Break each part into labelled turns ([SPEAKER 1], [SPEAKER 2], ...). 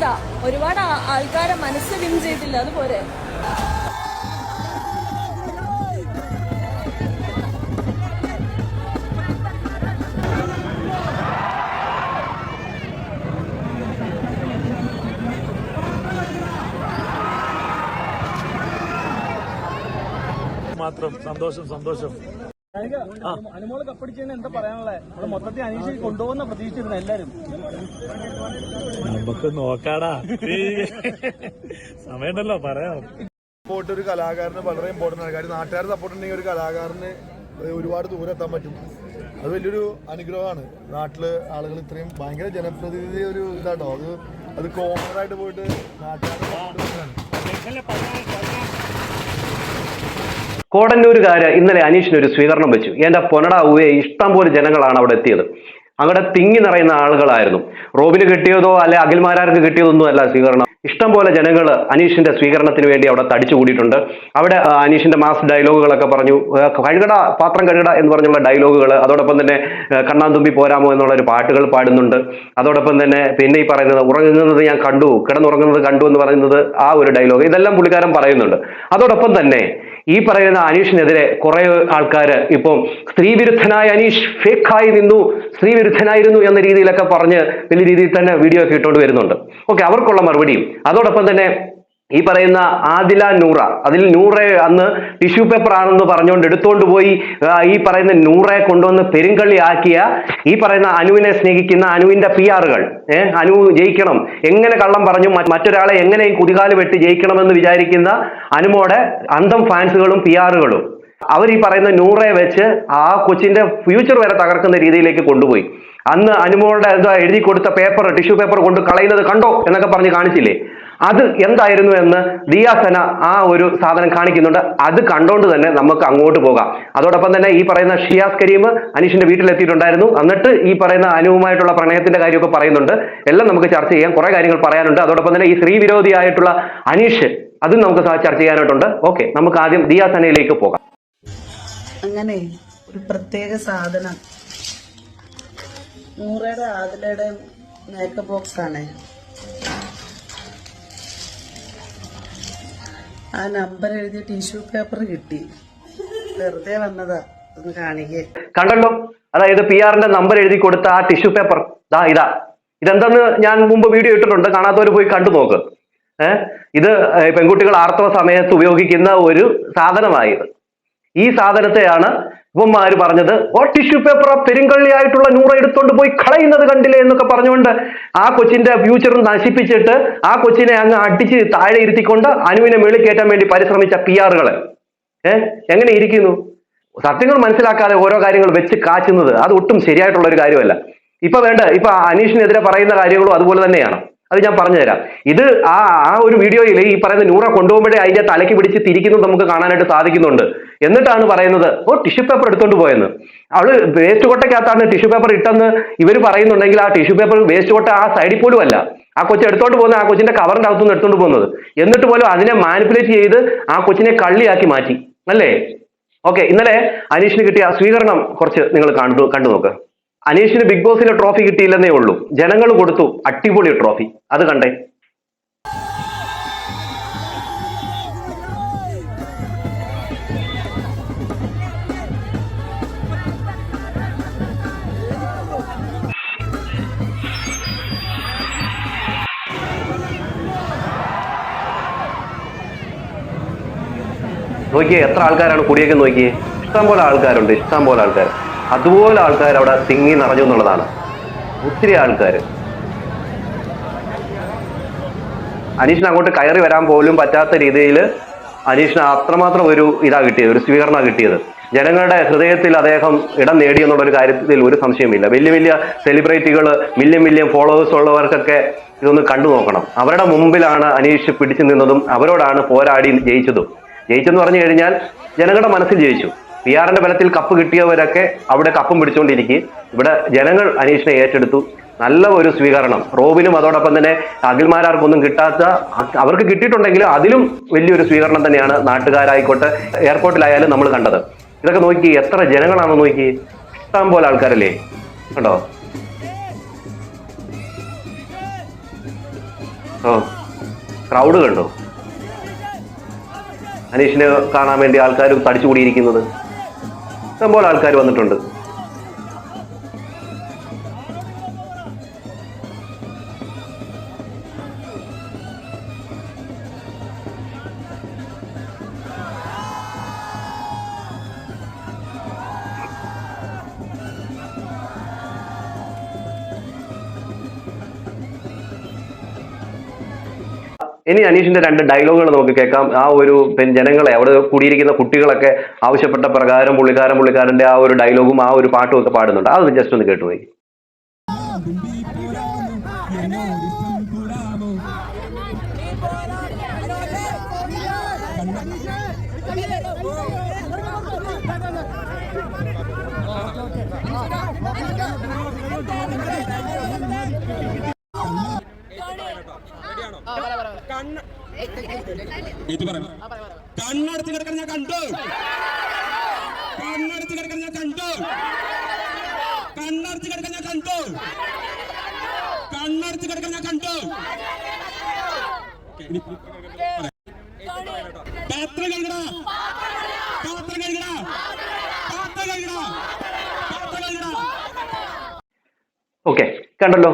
[SPEAKER 1] എന്താ? ഒരുപാട് ആൾക്കാരെ മനസ്സ് വിൻ ചെയ്തില്ല അതുപോലെ
[SPEAKER 2] മാത്രം സന്തോഷം സന്തോഷം.
[SPEAKER 3] അനുമോൾ കപ്പടിച്ചതിന് എന്താ പറയാനുള്ളത് മൊത്തത്തിൽ അനീഷ് കൊണ്ടുപോകുന്ന പ്രതീക്ഷിച്ചിരുന്നു എല്ലാരും.
[SPEAKER 2] നമുക്ക് നോക്കാടാ. സമയമുണ്ടല്ലോ പറയാം.
[SPEAKER 4] സപ്പോർട്ട് ഒരു കലാകാരന് വളരെ ഇമ്പോർട്ടന്റ് ആണ്. കാര്യം നാട്ടുകാർ സപ്പോർട്ട് ഉണ്ടെങ്കിൽ ഒരു കലാകാരന് ഒരുപാട് ദൂരം എത്താൻ പറ്റും. അത് വലിയൊരു അനുഗ്രഹമാണ്. നാട്ടിൽ ആളുകൾ ഇത്രയും ഭയങ്കര ജനപ്രതിനിധി ഒരു ഇതാട്ടോ. അത് അത് കോമൺ ആയിട്ട് പോയിട്ട് നാട്ടുകാർ
[SPEAKER 5] കോടന്നൂരുകാര് ഇന്നലെ അനീഷിന് ഒരു സ്വീകരണം വെച്ചു. എന്റെ പൊനട ഉവയെ ഇഷ്ടം പോലെ ജനങ്ങളാണ് അവിടെ എത്തിയത്. അവിടെ തിങ്ങി നിറയുന്ന ആളുകളായിരുന്നു. റോബിന് കിട്ടിയതോ അല്ലെ അഖിൽമാരാർക്ക് കിട്ടിയതൊന്നും അല്ല സ്വീകരണം. ഇഷ്ടം പോലെ ജനങ്ങൾ അനീഷിന്റെ സ്വീകരണത്തിന് വേണ്ടി അവിടെ തടിച്ചു കൂടിയിട്ടുണ്ട്. അവിടെ അനീഷിന്റെ മാസ് ഡയലോഗുകളൊക്കെ പറഞ്ഞു. കഴുകട പാത്രം കഴുകട എന്ന് പറഞ്ഞുള്ള ഡയലോഗുകൾ അതോടൊപ്പം തന്നെ കണ്ണാന്തുമ്പി പോരാമോ എന്നുള്ള ഒരു പാട്ടുകൾ പാടുന്നുണ്ട്. അതോടൊപ്പം തന്നെ പിന്നെ ഈ പറയുന്നത് ഉറങ്ങുന്നത് ഞാൻ കണ്ടു കിടന്നുറങ്ങുന്നത് കണ്ടു എന്ന് പറയുന്നത് ആ ഒരു ഡയലോഗ്. ഇതെല്ലാം പുള്ളിക്കാരൻ പറയുന്നുണ്ട്. അതോടൊപ്പം തന്നെ ഈ പറയുന്ന അനീഷിനെതിരെ കുറെ ആൾക്കാർ ഇപ്പം സ്ത്രീവിരുദ്ധനായ അനീഷ് ഫേക്കായി നിന്നു സ്ത്രീവിരുദ്ധനായിരുന്നു എന്ന രീതിയിലൊക്കെ പറഞ്ഞ് വലിയ രീതിയിൽ തന്നെ വീഡിയോ ഒക്കെ ഇട്ടുകൊണ്ട് വരുന്നുണ്ട്. ഓക്കെ അവർക്കുള്ള മറുപടിയും. അതോടൊപ്പം തന്നെ ഈ പറയുന്ന ആദില നൂറ. അതിൽ നൂറെ അന്ന് ടിഷ്യൂ പേപ്പർ ആണെന്ന് പറഞ്ഞുകൊണ്ട് എടുത്തുകൊണ്ട് പോയി ഈ പറയുന്ന നൂറെ കൊണ്ടുവന്ന് പെരുങ്കള്ളി ആക്കിയ ഈ പറയുന്ന അനുവിനെ സ്നേഹിക്കുന്ന അനുവിന്റെ പി ആറുകൾ ഏഹ് അനു ജയിക്കണം. എങ്ങനെ കള്ളം പറഞ്ഞു മറ്റൊരാളെ എങ്ങനെയും കുതികാൽ വെട്ടി ജയിക്കണമെന്ന് വിചാരിക്കുന്ന അനുമോടെ അന്തം ഫാൻസുകളും പി ആറുകളും അവർ ഈ പറയുന്ന നൂറെ വെച്ച് ആ കൊച്ചിന്റെ ഫ്യൂച്ചർ വരെ തകർക്കുന്ന രീതിയിലേക്ക് കൊണ്ടുപോയി. അന്ന് അനുമോളുടെ എന്താ എഴുതി കൊടുത്ത പേപ്പർ ടിഷ്യൂ പേപ്പർ കൊണ്ട് കളയുന്നത് കണ്ടോ എന്നൊക്കെ പറഞ്ഞ് കാണിച്ചില്ലേ? അത് എന്തായിരുന്നു എന്ന് ദിയാസന ആ ഒരു സാധനം കാണിക്കുന്നുണ്ട്. അത് കണ്ടോണ്ട് തന്നെ നമുക്ക് അങ്ങോട്ട് പോകാം. അതോടൊപ്പം തന്നെ ഈ പറയുന്ന ഷിയാസ് കരീം അനീഷിന്റെ വീട്ടിലെത്തിയിട്ടുണ്ടായിരുന്നു. എന്നിട്ട് ഈ പറയുന്ന അനുവുമായിട്ടുള്ള പ്രണയത്തിന്റെ കാര്യമൊക്കെ പറയുന്നുണ്ട്. എല്ലാം നമുക്ക് ചർച്ച ചെയ്യാം. കുറെ കാര്യങ്ങൾ പറയാനുണ്ട്. അതോടൊപ്പം തന്നെ ഈ സ്ത്രീ വിരോധിയായിട്ടുള്ള അനീഷ് അതും നമുക്ക് ചർച്ച ചെയ്യാനായിട്ടുണ്ട്. ഓക്കെ നമുക്ക് ആദ്യം ദിയാസനയിലേക്ക് പോകാം.
[SPEAKER 6] അങ്ങനെ ഒരു പ്രത്യേക സാധനം. നൂറയുടെ ആദിലയുടെ മേക്കപ്പ് ബോക്സ് ആണ് ആ നമ്പർ എഴുതിയ ടിഷ്യൂ പേപ്പർ കിട്ടി. വെറുതെ വന്നതാ. ഒന്ന് കാണിക്കേ.
[SPEAKER 5] കണ്ടല്ലോ? അതായത് പി ആറിന്റെ നമ്പർ എഴുതി കൊടുത്ത ആ ടിഷ്യൂ പേപ്പർ. ദാ ഇതാ. ഇതെന്താന്ന് ഞാൻ മുമ്പ് വീഡിയോ ഇട്ടിട്ടുണ്ട്. കാണാത്തവർ പോയി കണ്ടു നോക്ക്. ഏഹ് ഇത് പെൺകുട്ടികൾ ആർത്തവ സമയത്ത് ഉപയോഗിക്കുന്ന ഒരു സാധനമായത്. ഈ സാധനത്തെയാണ് ഇവന്മാര് പറഞ്ഞത് ഓ ടിഷ്യൂ പേപ്പർ ആ പെരുങ്കള്ളിയായിട്ടുള്ള നൂറ എടുത്തോണ്ട് പോയി കളയുന്നത് കണ്ടില്ലേ? എന്നൊക്കെ പറഞ്ഞുകൊണ്ട് ആ കൊച്ചിന്റെ ഫ്യൂച്ചർ നശിപ്പിച്ചിട്ട് ആ കൊച്ചിനെ അങ്ങ് അടിച്ച് താഴെ ഇരുത്തിക്കൊണ്ട് അനുവിനെ മേളിൽ വേണ്ടി പരിശ്രമിച്ച പി ആറുകൾ എങ്ങനെ ഇരിക്കുന്നു? സത്യങ്ങൾ മനസ്സിലാക്കാതെ ഓരോ കാര്യങ്ങൾ വെച്ച് കാച്ചുന്നത് അത് ഒട്ടും ശരിയായിട്ടുള്ള ഒരു കാര്യമല്ല. ഇപ്പൊ വേണ്ട ഇപ്പൊ അനീഷിനെതിരെ പറയുന്ന കാര്യങ്ങളും അതുപോലെ തന്നെയാണ്. അത് ഞാൻ പറഞ്ഞുതരാം. ഇത് ആ ആ ഒരു വീഡിയോയിൽ ഈ പറയുന്ന നൂറ കൊണ്ടുപോകുമ്പോഴേ അതിന്റെ തലയ്ക്ക് പിടിച്ച് തിരിക്കുന്നത് നമുക്ക് കാണാനായിട്ട് സാധിക്കുന്നുണ്ട്. എന്നിട്ടാണ് പറയുന്നത് ഓ ടിഷ്യൂ പേപ്പർ എടുത്തോണ്ട് പോയെന്ന്. അവൾ വേസ്റ്റ് കൊട്ടയ്ക്കകത്താണ് ടിഷ്യൂ പേപ്പർ ഇട്ടെന്ന് ഇവർ പറയുന്നുണ്ടെങ്കിൽ ആ ടിഷ്യൂ പേപ്പർ വേസ്റ്റ് കൊട്ട ആ സൈഡിൽ പോലും അല്ല. ആ കൊച്ചു എടുത്തോണ്ട് പോകുന്ന ആ കൊച്ചിന്റെ കവറിന്റെ അകത്തുനിന്ന് എടുത്തോണ്ട് പോകുന്നത്. എന്നിട്ട് പോലും അതിനെ മാനിപ്പുലേറ്റ് ചെയ്ത് ആ കൊച്ചിനെ കള്ളിയാക്കി മാറ്റി. അല്ലേ? ഓക്കെ ഇന്നലെ അനീഷിന് കിട്ടിയ സ്വീകരണം കുറച്ച് നിങ്ങൾ കണ്ടു കണ്ടു നോക്ക്. അനീഷിന് ബിഗ് ബോസിലെ ട്രോഫി കിട്ടിയില്ലെന്നേ ഉള്ളൂ. ജനങ്ങൾ കൊടുത്തു അടിപൊളി ട്രോഫി. അത് കണ്ടേ. നോക്കിയേ എത്ര ആൾക്കാരാണ് കൂടിയൊക്കെ നോക്കിയേ? ഇഷ്ടം പോലെ ആൾക്കാരുണ്ട് ഇഷ്ടം പോലെ ആൾക്കാർ അതുപോലെ ആൾക്കാർ അവിടെ തിങ്ങി നിറഞ്ഞു എന്നുള്ളതാണ്. ഒത്തിരി ആൾക്കാർ അനീഷിന് അങ്ങോട്ട് കയറി വരാൻ പോലും പറ്റാത്ത രീതിയിൽ അനീഷിന് അത്രമാത്രം ഒരു ഇതാ കിട്ടിയത് ഒരു സ്വീകരണം കിട്ടിയത്. ജനങ്ങളുടെ ഹൃദയത്തിൽ അദ്ദേഹം ഇടം നേടി എന്നുള്ള ഒരു കാര്യത്തിൽ ഒരു സംശയമില്ല വലിയ വലിയ സെലിബ്രിറ്റികൾ വലിയ വലിയ ഫോളോവേഴ്സ് ഉള്ളവർക്കൊക്കെ ഇതൊന്ന് കണ്ടു നോക്കണം. അവരുടെ മുമ്പിലാണ് അനീഷ് പിടിച്ചു നിന്നതും അവരോടാണ് പോരാടി ജയിച്ചതും. ജയിച്ചെന്ന് പറഞ്ഞു കഴിഞ്ഞാൽ ജനങ്ങളുടെ മനസ്സിൽ ജയിച്ചു. പി ആറിന്റെ ബലത്തിൽ കപ്പ് കിട്ടിയവരൊക്കെ അവിടെ കപ്പും പിടിച്ചുകൊണ്ടിരിക്കും ഇവിടെ ജനങ്ങൾ അനീഷിനെ ഏറ്റെടുത്തു. നല്ല ഒരു സ്വീകരണം. റോബിനും അതോടൊപ്പം തന്നെ അഖിൽമാരാർക്കൊന്നും കിട്ടാത്ത അവർക്ക് കിട്ടിയിട്ടുണ്ടെങ്കിലും അതിലും വലിയൊരു സ്വീകരണം തന്നെയാണ് നാട്ടുകാരായിക്കോട്ടെ എയർപോർട്ടിലായാലും നമ്മൾ കണ്ടത്. ഇതൊക്കെ നോക്കി എത്ര ജനങ്ങളാണ് നോക്കി. ഇഷ്ടം പോലെ ആൾക്കാരല്ലേ? കണ്ടോ? ഓ ക്രൗഡ് കണ്ടോ? അനീഷിനെ കാണാൻ വേണ്ടി ആൾക്കാരും തടിച്ചുകൂടിയിരിക്കുന്നത്. ഇഷ്ടംപോലെ ആൾക്കാർ വന്നിട്ടുണ്ട്. ഇനി അനീഷിന്റെ രണ്ട് ഡയലോഗുകൾ നമുക്ക് കേൾക്കാം. ആ ഒരു ജനങ്ങളെ അവിടെ കൂടിയിരിക്കുന്ന കുട്ടികളൊക്കെ ആവശ്യപ്പെട്ട പ്രകാരം പുള്ളിക്കാരൻ പുള്ളിക്കാരന്റെ ആ ഒരു ഡയലോഗും ആ ഒരു പാട്ടും ഒക്കെ പാടുന്നുണ്ട്. അത് ജസ്റ്റ് ഒന്ന് കേട്ടുപോയി.
[SPEAKER 7] ഇത് പറയാം. കണ്ണടച്ച് കിടക്കാൻ ഞാൻ കണ്ടു. കണ്ണടച്ച് കിടക്കാൻ ഞാൻ കണ്ടു. കണ്ണടച്ച് കിടക്കാൻ ഞാൻ കണ്ടു. കണ്ണടച്ച് കിടക്കാൻ ഞാൻ കണ്ടു. പാത്രം കഴുകണ പാത്രം കഴുകണ പാത്രം കഴുകണ പാത്രം കഴുകണ
[SPEAKER 5] ഓക്കെ കണ്ടല്ലോ.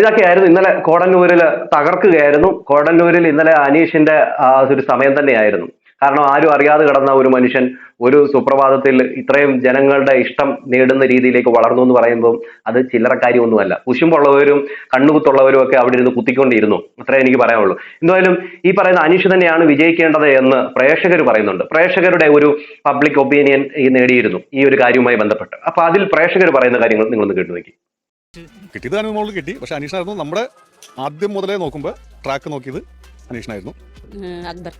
[SPEAKER 5] ഇതൊക്കെയായിരുന്നു ഇന്നലെ കോടന്നൂരിൽ തകർക്കുകയായിരുന്നു. കോടന്നൂരിൽ ഇന്നലെ അനീഷിന്റെ ഒരു സമയം തന്നെയായിരുന്നു. കാരണം ആരും അറിയാതെ കിടന്ന ഒരു മനുഷ്യൻ ഒരു സുപ്രഭാതത്തിൽ ഇത്രയും ജനങ്ങളുടെ ഇഷ്ടം നേടുന്ന രീതിയിലേക്ക് വളർന്നു എന്ന് പറയുമ്പോൾ അത് ചില്ലറക്കാര്യമൊന്നുമല്ല കുശുമ്പുള്ളവരും കണ്ണുകുത്തുള്ളവരും ഒക്കെ അവിടെ ഇരുന്ന് കുത്തിക്കൊണ്ടിരുന്നു. അത്രേ എനിക്ക് പറയാനുള്ളൂ. എന്തായാലും ഈ പറയുന്ന അനീഷ് തന്നെയാണ് വിജയിക്കേണ്ടത് എന്ന് പ്രേക്ഷകർ പറയുന്നുണ്ട്. പ്രേക്ഷകരുടെ ഒരു പബ്ലിക് ഒപ്പീനിയൻ ഈ നേടിയിരുന്നു ഈ ഒരു കാര്യവുമായി ബന്ധപ്പെട്ട്. അപ്പൊ അതിൽ പ്രേക്ഷകർ പറയുന്ന കാര്യങ്ങൾ നിങ്ങളൊന്ന് കേട്ടു നോക്കി.
[SPEAKER 8] കിട്ടിയത് അനുമോളിൽ കിട്ടി. പക്ഷെ അനീഷനായിരുന്നു നമ്മുടെ ആദ്യം മുതലേ നോക്കുമ്പോൾ ട്രാക്ക് നോക്കിയത് അനീഷനായിരുന്നു.
[SPEAKER 1] അക്ബർ.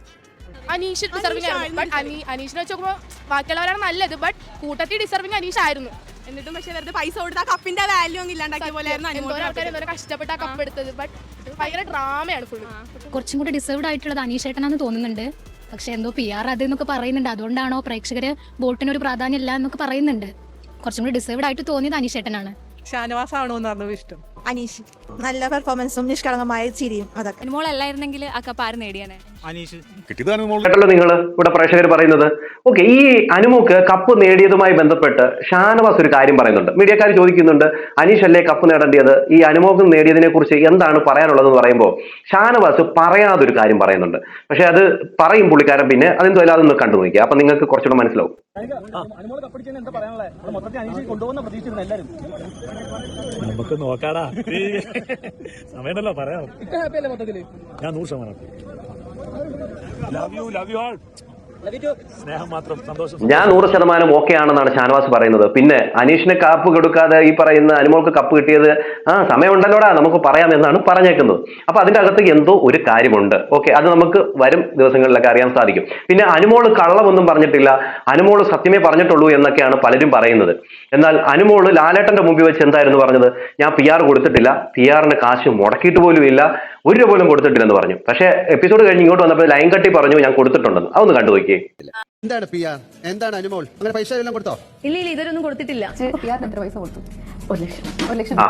[SPEAKER 9] അനീഷ് ഡിസർവിംഗ് ആയിരുന്നു. ബട്ട് അനീഷിനെ വെച്ച് നോക്കുമ്പോൾ ബാക്കിയുള്ളവരാണ് നല്ലത്. ബട്ട് കൂട്ടത്തിൽ ഡിസർവിംഗ് അനീഷ് ആയിരുന്നു.
[SPEAKER 10] എന്നിട്ടും പക്ഷെ വെറുതെ പൈസ കൊടുത്ത കപ്പിന്റെ വാല്യൂ ഒന്നും ഇല്ലാണ്ടാക്കിയ പോലെയായിരുന്നു
[SPEAKER 9] കഷ്ടപ്പെട്ട കപ്പ് എടുത്തത്. ബട്ട് ഭയങ്കര ഡ്രാമയാണ് ഫുള്ള്
[SPEAKER 11] കുറച്ചും കൂടി ഡിസേർവ്ഡ് ആയിട്ടുള്ളത് അനീഷ് ഏട്ടനാന്ന് തോന്നുന്നുണ്ട്. പക്ഷെ എന്തോ പി ആർ അത് എന്നൊക്കെ പറയുന്നുണ്ട്. അതുകൊണ്ടാണോ പ്രേക്ഷകര് വോട്ടിന് ഒരു പ്രാധാന്യം ഇല്ല എന്നൊക്കെ പറയുന്നുണ്ട്. കുറച്ചും കൂടി ഡിസേർവ്ഡ് ആയിട്ട് തോന്നിയത് അനീഷേട്ടനാണ്
[SPEAKER 10] ഷാനവാസ് ആണോ എന്ന് പറഞ്ഞു ഇഷ്ടം. അനീഷ് നല്ല പെർഫോമൻസും നിഷ്കളങ്കമായ ചിരിയും അതൊക്കെ.
[SPEAKER 1] മോളല്ലായിരുന്നെങ്കിൽ ആ കപ്പ് ആര് നേടിയാനെ?
[SPEAKER 3] അനീഷ്.
[SPEAKER 5] കിട്ടിയതാണ് നിങ്ങൾ ഇവിടെ പ്രേക്ഷകർ പറയുന്നത്. ഓക്കെ ഈ അനുമുക്ക് കപ്പ് നേടിയതുമായി ബന്ധപ്പെട്ട് ഷാനവാസ് ഒരു കാര്യം പറയുന്നുണ്ട്. മീഡിയക്കാർ ചോദിക്കുന്നുണ്ട് അനീഷ് അല്ലേ കപ്പ് നേടേണ്ടത് ഈ അനുമോക്ക് നേടിയതിനെ കുറിച്ച് എന്താണ് പറയാനുള്ളതെന്ന് പറയുമ്പോൾ ഷാനവാസ് പറയാതൊരു കാര്യം പറയുന്നുണ്ട്. പക്ഷെ അത് പറയും പുള്ളിക്കാരൻ പിന്നെ അതെന്തോ അതൊന്ന് കണ്ടു നോക്കിയാൽ അപ്പൊ നിങ്ങൾക്ക് കുറച്ചുകൂടെ മനസ്സിലാവും.
[SPEAKER 2] നമുക്ക് നോക്കാടാ. സമയമുണ്ടല്ലോ പറയാം. ഞാൻ നൂറ് ശതമാനം love you love you all
[SPEAKER 5] ഞാൻ നൂറ് ശതമാനം ഓക്കെ ആണെന്നാണ് ഷാനവാസ് പറയുന്നത്. പിന്നെ അനീഷിന് കാപ്പ് കൊടുക്കാതെ ഈ പറയുന്ന അനുമോൾക്ക് കപ്പ് കിട്ടിയത് ആ സമയമുണ്ടല്ലോടാ നമുക്ക് പറയാം എന്നാണ് പറഞ്ഞേക്കുന്നത്. അപ്പൊ അതിന്റെ അകത്ത് എന്തോ ഒരു കാര്യമുണ്ട്. ഓക്കെ അത് നമുക്ക് വരും ദിവസങ്ങളിലൊക്കെ അറിയാൻ സാധിക്കും. പിന്നെ അനുമോൾ കള്ളമൊന്നും പറഞ്ഞിട്ടില്ല. അനുമോൾ സത്യമേ പറഞ്ഞിട്ടുള്ളൂ എന്നൊക്കെയാണ് പലരും പറയുന്നത്. എന്നാൽ അനുമോൾ ലാലേട്ടന്റെ മുമ്പിൽ വെച്ച് എന്തായിരുന്നു പറഞ്ഞത്? ഞാൻ പി ആർ കൊടുത്തിട്ടില്ല. പി ആറിന് കാശ് മുടക്കിയിട്ട് പോലും ഇല്ല. ഒരു രൂപ പോലും കൊടുത്തിട്ടില്ലെന്ന് പറഞ്ഞു. പക്ഷേ എപ്പിസോഡ് കഴിഞ്ഞ് ഇങ്ങോട്ട് വന്നപ്പോൾ ലൈൻ കട്ടി പറഞ്ഞു ഞാൻ കൊടുത്തിട്ടുണ്ടെന്ന്. അതൊന്ന് കണ്ടു നോക്കിയേ
[SPEAKER 12] എന്താണ് പി ആർ? എന്താണ് അനുമോൾ? അങ്ങനെ പൈസ എല്ലാം കൊടുത്തോ?
[SPEAKER 1] ഇല്ല ഇല്ല ഇതൊന്നും കൊടുത്തിട്ടില്ല.
[SPEAKER 5] പൈസ ആ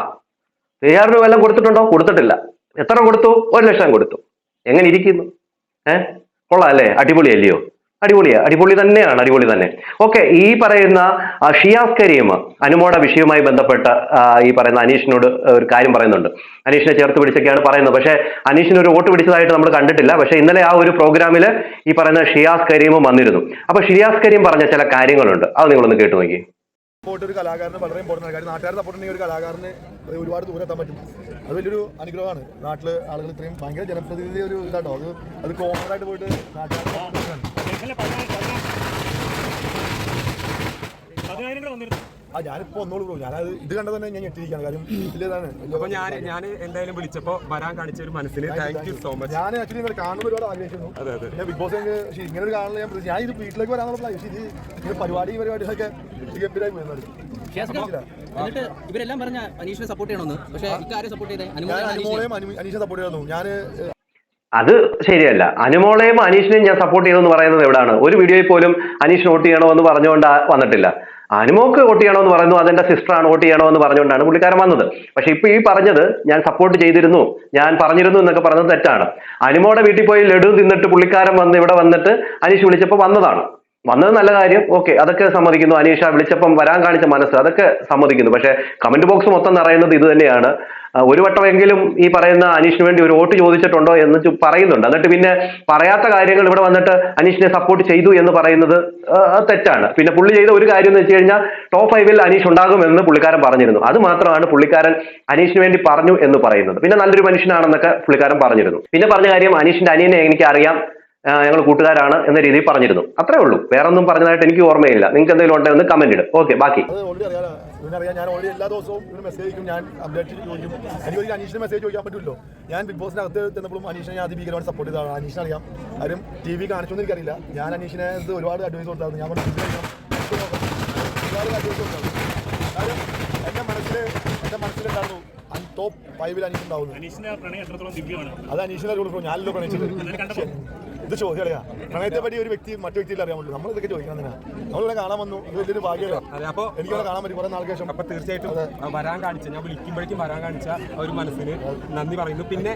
[SPEAKER 5] പി ആർ രൂപ എല്ലാം കൊടുത്തിട്ടുണ്ടോ? കൊടുത്തിട്ടില്ല. എത്ര കൊടുത്തു? ഒരു ലക്ഷം കൊടുത്തു. എങ്ങനെ ഇരിക്കുന്നു? ഏഹ് കൊള്ളാം അല്ലേ? അടിപൊളിയല്ലയോ? അടിപൊളിയാ അടിപൊളി തന്നെയാണ് അടിപൊളി തന്നെ. ഓക്കെ ഈ പറയുന്ന ഷിയാസ് കരീം അനുമോടെ വിഷയവുമായി ബന്ധപ്പെട്ട ഈ പറയുന്ന അനീഷിനോട് ഒരു കാര്യം പറയുന്നുണ്ട്. അനീഷിനെ ചേർത്ത് പിടിച്ചൊക്കെയാണ് പറയുന്നത്. പക്ഷേ അനീഷിന് ഒരു വോട്ട് പിടിച്ചതായിട്ട് നമ്മൾ കണ്ടിട്ടില്ല. പക്ഷേ ഇന്നലെ ആ ഒരു പ്രോഗ്രാമിൽ ഈ പറയുന്ന ഷിയാസ് കരീമും വന്നിരുന്നു. അപ്പൊ ഷിയാസ് കരീം പറഞ്ഞ ചില കാര്യങ്ങളുണ്ട്. അത് നിങ്ങളൊന്ന് കേട്ടു നോക്കി
[SPEAKER 4] സപ്പോർട്ട് ഒരു കലാകാരന് വളരെ ഇമ്പോർട്ടന്റ് കാര്യം നാട്ടുകാരുടെ സപ്പോർട്ട് ഒരു കലാകാരന് ഒരുപാട് ദൂരം എത്താൻ പറ്റും. അത് വലിയൊരു അനുഗ്രഹമാണ്. നാട്ടിൽ ആളുകൾ ഇത്രയും ഭയങ്കര ജനപ്രതിനിധി ഒരു ഇതാട്ടോ. അത് അത് കോമൺ ആയിട്ട് പോയിട്ട് നാട്ടുകാരുടെ
[SPEAKER 2] പതിനായിരം
[SPEAKER 4] ആ ഞാനിപ്പോ ഒന്നോളൂ ബ്രോ. ഞാനത് ഇത് കണ്ടത് തന്നെ ഞാൻ ഞെട്ടിരിക്കുകയാണ് കാര്യം വലിയതാണ്
[SPEAKER 7] അപ്പൊ ഞാൻ ഞാൻ എന്തായാലും വിളിച്ചപ്പോ വരാൻ കാണിച്ച ഒരു മനസ്സിന് താങ്ക് യു സോ മച്ച്
[SPEAKER 4] ഞാൻ ആക്ച്വലി ഇങ്ങനെ കാണുന്ന ഒരുപാട് ആഗ്രഹിക്കുന്നു ഞാൻ ബിഗ് ബോസ് എനിക്ക് ഇങ്ങനെ ഒരു കാണുന്നത് ഞാൻ. ഞാൻ ഇത് വീട്ടിലേക്ക് വരാനുള്ള പക്ഷേ ഇത് പരിപാടി പരിപാടികളൊക്കെ ഗംഭീരമായി
[SPEAKER 3] എന്നിട്ട് ഇവരെല്ലാം പറഞ്ഞ അനീഷിനെ സപ്പോർട്ട് ചെയ്യണമെന്ന്. പക്ഷേ ഇക്കാര്യം സപ്പോർട്ട് ചെയ്തേ
[SPEAKER 4] അനുമോളെയും അനു- സപ്പോർട്ട് ചെയ്യുന്നു ഞാൻ
[SPEAKER 5] അത് ശരിയല്ല. അനുമോളെയും അനീഷിനെയും ഞാൻ സപ്പോർട്ട് ചെയ്തെന്ന് പറയുന്നത് എവിടാണ്? ഒരു വീഡിയോയിൽ പോലും അനീഷ് വോട്ട് ചെയ്യണോ എന്ന് പറഞ്ഞുകൊണ്ട് വന്നിട്ടില്ല. അനുമോക്ക് വോട്ട് ചെയ്യണോ എന്ന് പറയുന്നു അതെന്റെ സിസ്റ്ററാണ് വോട്ട് ചെയ്യണോ എന്ന് പറഞ്ഞുകൊണ്ടാണ് പുള്ളിക്കാരൻ വന്നത്. പക്ഷെ ഇപ്പൊ ഈ പറഞ്ഞത് ഞാൻ സപ്പോർട്ട് ചെയ്തിരുന്നു ഞാൻ പറഞ്ഞിരുന്നു എന്നൊക്കെ പറഞ്ഞത് തെറ്റാണ്. അനുമോടെ വീട്ടിൽ പോയി ലഡു തിന്നിട്ട് പുള്ളിക്കാരൻ വന്ന് ഇവിടെ വന്നിട്ട് അനീഷ് വിളിച്ചപ്പോൾ വന്നതാണ്. വന്നത് നല്ല കാര്യം. ഓക്കെ അതൊക്കെ സമ്മതിക്കുന്നു. അനീഷ വിളിച്ചപ്പം വരാൻ കാണിച്ച മനസ്സ് അതൊക്കെ സമ്മതിക്കുന്നു. പക്ഷെ കമന്റ് ബോക്സ് മൊത്തം നിറയുന്നത് ഇത് തന്നെയാണ്. ഒരു വട്ടമെങ്കിലും ഈ പറയുന്ന അനീഷിന് വേണ്ടി ഒരു വോട്ട് ചോദിച്ചിട്ടുണ്ടോ എന്ന് പറയുന്നുണ്ട്. എന്നിട്ട് പിന്നെ പറയാത്ത കാര്യങ്ങൾ ഇവിടെ വന്നിട്ട് അനീഷിനെ സപ്പോർട്ട് ചെയ്തു എന്ന് പറയുന്നത് തെറ്റാണ്. പിന്നെ പുള്ളി ചെയ്ത ഒരു കാര്യം എന്ന് വെച്ച് കഴിഞ്ഞാൽ ടോപ്പ് ഫൈവിൽ അനീഷ് ഉണ്ടാകുമെന്ന് പുള്ളിക്കാരൻ പറഞ്ഞിരുന്നു. അത് മാത്രമാണ് പുള്ളിക്കാരൻ അനീഷിന് വേണ്ടി പറഞ്ഞു എന്ന് പറയുന്നത്. പിന്നെ നല്ലൊരു മനുഷ്യനാണെന്നൊക്കെ പുള്ളിക്കാരൻ പറഞ്ഞിരുന്നു. പിന്നെ പറഞ്ഞ കാര്യം അനീഷിന്റെ അനിയനെ എനിക്ക് അറിയാം. ഞങ്ങൾ കൂട്ടുകാരാണ് എന്ന രീതിയിൽ പറഞ്ഞിരുന്നു. അത്രേ ഉള്ളൂ. വേറെ ഒന്നും പറഞ്ഞതായിട്ട് എനിക്ക് ഓർമ്മയില്ല. നിങ്ങൾക്ക് എന്തെങ്കിലും ഉണ്ടെങ്കിൽ ഒന്ന് കമന്റ് ഇടും. ഓക്കെ ബാക്കി.
[SPEAKER 4] ഞാൻ ഓൾറെഡി എല്ലാ ദിവസവും മെസ്സേജ് അയക്കും. ഞാൻ അപ്ഡേറ്റ് ചോദിക്കും. എനിക്ക് അനീഷിന് മെസ്സേജ് ചോദിക്കാൻ പറ്റുമല്ലോ ഞാൻ ബിഗ് ബോസിനകത്ത് ചെന്നപ്പോഴും അനീഷിനെ ഞാൻ അതിഭീകരമായിട്ട് സപ്പോർട്ട് ചെയ്തതാണ്. അനീഷിനെ അറിയാം. ആരും ടി വി കാണിച്ചൊന്നും എനിക്കറിയില്ല. ഞാൻ അനീഷിനെ ഒരുപാട് അഡ്വൈസ് കൊടുത്തായിരുന്നു. ഞാൻ പറഞ്ഞു, "ഇത് കഴിക്കണം, ഒരുപാട് അഡ്വൈസ് കൊടുത്തായിരുന്നു. കാര്യം എന്റെ മനസ്സിൽ എന്റെ മനസ്സിലുണ്ടായിരുന്നു. ടോപ്പ് ഫൈവിൽ അനീഷ് ഉണ്ടാവുന്നു അത് അനീഷിനെ കൊടുക്കും ഞാനല്ലോ പ്രണയിച്ചത്. ഇത് ചോദ്യം പ്രണയത്തെ പറ്റി ഒരു വ്യക്തി മറ്റു വ്യക്തിയിൽ അറിയാൻ പറ്റും നമ്മൾ ഇതൊക്കെ ചോദിക്കണം എന്തിനാ? നമ്മളിവിടെ കാണാൻ വന്നു. ഇത് വലിയൊരു ഭാഗ്യമല്ലോ?
[SPEAKER 7] അപ്പോൾ
[SPEAKER 4] എനിക്കവിടെ കാണാൻ പറ്റി. കുറെ നാൾക്ക് ശേഷം.
[SPEAKER 7] അപ്പൊ തീർച്ചയായിട്ടും വരാൻ കാണിച്ച ഞാൻ വിളിക്കുമ്പോഴേക്കും വരാൻ കാണിച്ച ഒരു മനസ്സിന് നന്ദി പറയുന്നു. പിന്നെ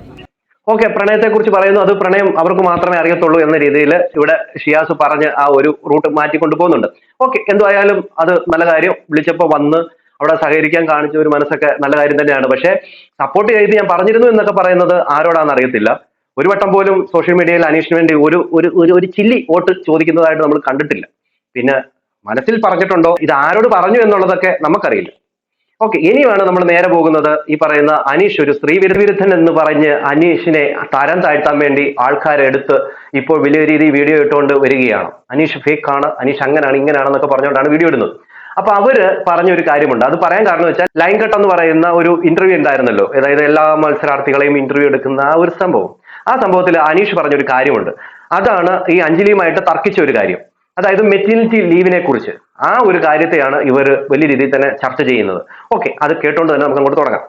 [SPEAKER 5] ഓക്കെ പ്രണയത്തെ കുറിച്ച് പറയുന്നു. അത് പ്രണയം അവർക്ക് മാത്രമേ അറിയത്തുള്ളൂ എന്ന രീതിയിൽ ഇവിടെ ഷിയാസ് പറഞ്ഞ് ആ ഒരു റൂട്ട് മാറ്റിക്കൊണ്ടു പോകുന്നുണ്ട്. ഓക്കെ എന്തായാലും അത് നല്ല കാര്യം. വിളിച്ചപ്പോൾ വന്ന് അവിടെ സഹകരിക്കാൻ കാണിച്ച ഒരു മനസ്സൊക്കെ നല്ല കാര്യം തന്നെയാണ്. പക്ഷേ സപ്പോർട്ട് ചെയ്ത് ഞാൻ പറഞ്ഞിരുന്നു എന്നൊക്കെ പറയുന്നത് ആരോടാണെന്ന് അറിയത്തില്ല. ഒരു വട്ടം പോലും സോഷ്യൽ മീഡിയയിൽ അനീഷിന് വേണ്ടി ഒരു ഒരു ഒരു ഒരു ചില്ലി വോട്ട് ചോദിക്കുന്നതായിട്ട് നമ്മൾ കണ്ടിട്ടില്ല. പിന്നെ മനസ്സിൽ പറഞ്ഞിട്ടുണ്ടോ? ഇത് ആരോട് പറഞ്ഞു എന്നുള്ളതൊക്കെ നമുക്കറിയില്ല. ഓക്കെ ഇനിയാണ് നമ്മൾ നേരെ പോകുന്നത് ഈ പറയുന്ന അനീഷ് ഒരു സ്ത്രീ വിരുദ്ധൻ എന്ന് പറഞ്ഞ് അനീഷിനെ തരം താഴ്ത്താൻ വേണ്ടി ആൾക്കാരെ എടുത്ത് ഇപ്പോൾ വലിയ രീതിയിൽ വീഡിയോ ഇട്ടുകൊണ്ട് വരികയാണ്. അനീഷ് ഫേക്ക് ആണ് അനീഷ് അങ്ങനെയാണ് ഇങ്ങനെയാണെന്നൊക്കെ പറഞ്ഞുകൊണ്ടാണ് വീഡിയോ ഇടുന്നത്. അപ്പൊ അവർ പറഞ്ഞ ഒരു കാര്യമുണ്ട്. അത് പറയാൻ കാരണം വെച്ചാൽ ലൈൻ കട്ട് എന്ന് പറയുന്ന ഒരു ഇന്റർവ്യൂ ഉണ്ടായിരുന്നല്ലോ. അതായത് എല്ലാ മത്സരാർത്ഥികളെയും ഇന്റർവ്യൂ എടുക്കുന്ന ആ ഒരു സംഭവം. ആ സംഭവത്തിൽ അനീഷ് പറഞ്ഞൊരു കാര്യമുണ്ട്. അതാണ് ഈ അഞ്ജലിയുമായിട്ട് തർക്കിച്ച ഒരു കാര്യം. അതായത് മെറ്റിനിറ്റി ലീവിനെ കുറിച്ച്. ആ ഒരു കാര്യത്തെയാണ് ഇവർ വലിയ രീതിയിൽ തന്നെ ചർച്ച ചെയ്യുന്നത്. ഓക്കെ അത് കേട്ടുകൊണ്ട് തന്നെ നമുക്ക് അങ്ങോട്ട് തുടങ്ങാം.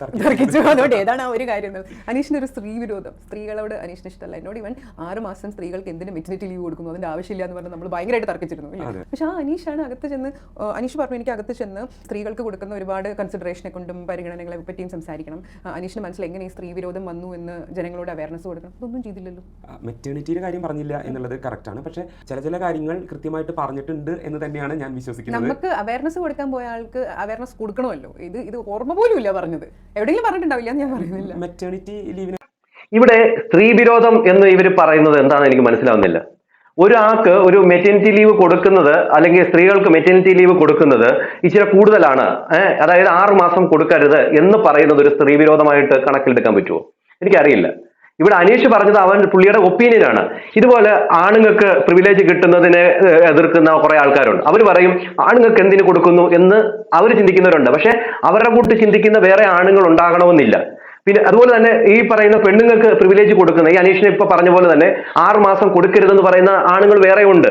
[SPEAKER 1] തർക്കിച്ചു. അതുകൊണ്ട് ഏതാണ് ആ ഒരു കാര്യം അനീഷിന് ഒരു സ്ത്രീ വിരോധം. സ്ത്രീകളോട് അനീഷിന് ഇഷ്ടമല്ല. എന്നോട് ഇവൻ ആറ് മാസം സ്ത്രീകൾക്ക് എന്തിനും മെറ്റിനിറ്റി ലീവ് കൊടുക്കുന്നു? അതിന്റെ ആവശ്യമില്ല എന്ന് പറഞ്ഞ് നമ്മൾ ഭയങ്കരമായിട്ട് തർക്കിച്ചിരുന്നു ഇല്ലേ? പക്ഷെ ആ അനീഷാണ് അകത്ത് ചെന്ന് അനീഷ് പറഞ്ഞു എനിക്ക് അകത്ത് ചെന്ന് സ്ത്രീകൾക്ക് കൊടുക്കുന്ന ഒരുപാട് കൺസിഡറേഷനെ കൊണ്ടും പരിഗണനകളെ പറ്റിയും സംസാരിക്കണം. അനീഷിന് മനസ്സിൽ എങ്ങനെ ഈ സ്ത്രീ വിരോധം വന്നു എന്ന് ജനങ്ങളോട് അവയർനെസ് കൊടുക്കണം? അതൊന്നും ചെയ്തില്ലല്ലോ.
[SPEAKER 7] മെറ്റേണിറ്റിയുടെ കാര്യം പറഞ്ഞില്ല എന്നുള്ളത് കറക്റ്റ് ആണ്. പക്ഷെ ചില ചില കാര്യങ്ങൾ കൃത്യമായിട്ട് പറഞ്ഞിട്ടുണ്ട് എന്ന് തന്നെയാണ് ഞാൻ വിശ്വസിക്കുന്നത്.
[SPEAKER 1] നമുക്ക് അവയർനെസ് കൊടുക്കാൻ പോയ ആൾക്ക് അവയർനെസ് കൊടുക്കണമല്ലോ. ഇത് ഇത് ഓർമ്മ പോലും ഇല്ല പറഞ്ഞത്. എവിടെയെങ്കിലും പറഞ്ഞിട്ടുണ്ടാവില്ല ഞാൻ പറയുന്നില്ല.
[SPEAKER 7] മെറ്റേണിറ്റി ലീവിനെ
[SPEAKER 5] ഇവിടെ സ്ത്രീ വിരോധം എന്ന് ഇവർ പറയുന്നത് എന്താണെന്ന് എനിക്ക് മനസ്സിലാവുന്നില്ല. ഒരാൾക്ക് ഒരു മെറ്റേണിറ്റി ലീവ് കൊടുക്കുന്നത് അല്ലെങ്കിൽ സ്ത്രീകൾക്ക് മെറ്റേണിറ്റി ലീവ് കൊടുക്കുന്നത് ഇച്ചിരി കൂടുതലാണ്. അതായത് ആറ് മാസം കൊടുക്കരുത് എന്ന് പറയുന്നത് ഒരു സ്ത്രീ വിരോധമായിട്ട് കണക്കിലെടുക്കാൻ പറ്റുമോ? എനിക്കറിയില്ല. ഇവിടെ അനീഷ് പറഞ്ഞത് അവൻ പുള്ളിയുടെ ഒപ്പീനിയനാണ് ഇതുപോലെ ആണുങ്ങൾക്ക് പ്രിവിലേജ് കിട്ടുന്നതിനെ എതിർക്കുന്ന കുറെ ആൾക്കാരുണ്ട്. അവർ പറയും ആണുങ്ങൾക്ക് എന്തിനു കൊടുക്കുന്നു? എന്ന് അവർ ചിന്തിക്കുന്നവരുണ്ട്. പക്ഷെ അവരുടെ കൂട്ട് ചിന്തിക്കുന്ന വേറെ ആണുങ്ങൾ ഉണ്ടാകണമെന്നില്ല. പിന്നെ അതുപോലെ തന്നെ ഈ പറയുന്ന പെണ്ണുങ്ങൾക്ക് പ്രിവിലേജ് കൊടുക്കുന്ന ഈ അനീഷിനെ ഇപ്പൊ പറഞ്ഞ പോലെ തന്നെ ആറ് മാസം കൊടുക്കരുതെന്ന് പറയുന്ന ആണുങ്ങൾ വേറെ ഉണ്ട്.